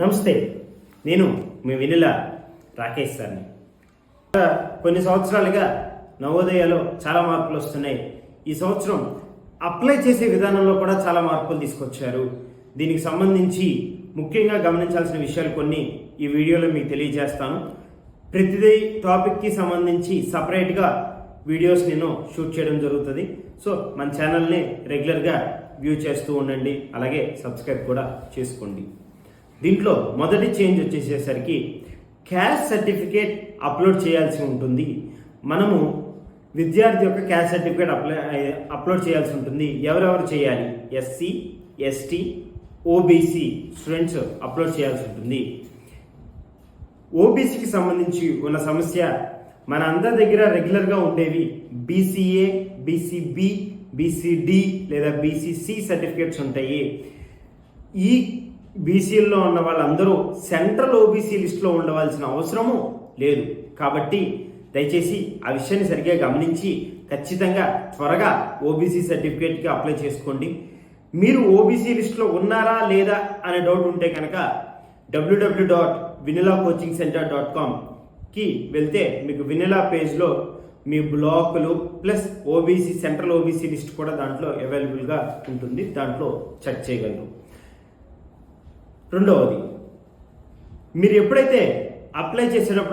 నమస్తే నేను మీ వెన్నెల రాకేష్ సార్ని. కొన్ని సంవత్సరాలుగా నవోదయలో చాలా మార్పులు వస్తున్నాయి. ఈ సంవత్సరం అప్లై చేసే విధానంలో కూడా చాలా మార్పులు తీసుకొచ్చారు. దీనికి సంబంధించి ముఖ్యంగా గమనించాల్సిన విషయాలు కొన్ని ఈ వీడియోలో మీకు తెలియజేస్తాను. ప్రతిదీ టాపిక్కి సంబంధించి సపరేట్గా వీడియోస్ నేను షూట్ చేయడం జరుగుతుంది. సో మన ఛానల్ని రెగ్యులర్గా వ్యూ చేస్తూ ఉండండి. అలాగే సబ్స్క్రైబ్ కూడా చేసుకోండి. దీంట్లో మొదటి చేంజ్ వచ్చేసేసరికి క్యాష్ సర్టిఫికేట్ అప్లోడ్ చేయాల్సి ఉంటుంది. మనము విద్యార్థి యొక్క క్యాష్ సర్టిఫికేట్ అప్లై అప్లోడ్ చేయాల్సి ఉంటుంది. ఎవరెవరు చేయాలి? SC ST OBC students upload చేయాల్సి ఉంటుంది. ఓబీసీకి సంబంధించి ఉన్న సమస్య మన అందరి దగ్గర రెగ్యులర్గా ఉండేవి బీసీఏ బీసీబీ బీసీడి లేదా బీసీసీ సర్టిఫికేట్స్ ఉంటాయి. ఈ బీసీల్లో ఉన్న వాళ్ళందరూ సెంట్రల్ ఓబీసీ లిస్టులో ఉండవలసిన అవసరము లేదు. కాబట్టి దయచేసి ఆ విషయాన్ని సరిగ్గా గమనించి ఖచ్చితంగా త్వరగా ఓబీసీ సర్టిఫికేట్కి అప్లై చేసుకోండి. మీరు ఓబీసీ లిస్టులో ఉన్నారా లేదా అనే డౌట్ ఉంటే కనుక W W dot Vinila coaching centre dot కామ్కి వెళ్తే మీకు వినిలా పేజ్లో మీ బ్లాకులు plus OBC central OBC list కూడా దాంట్లో అవైలబుల్గా ఉంటుంది. దాంట్లో చెక్ చేయగలరు. రెండవది మీరు ఎప్పుడైతే అప్లై చేసేటప్పుడు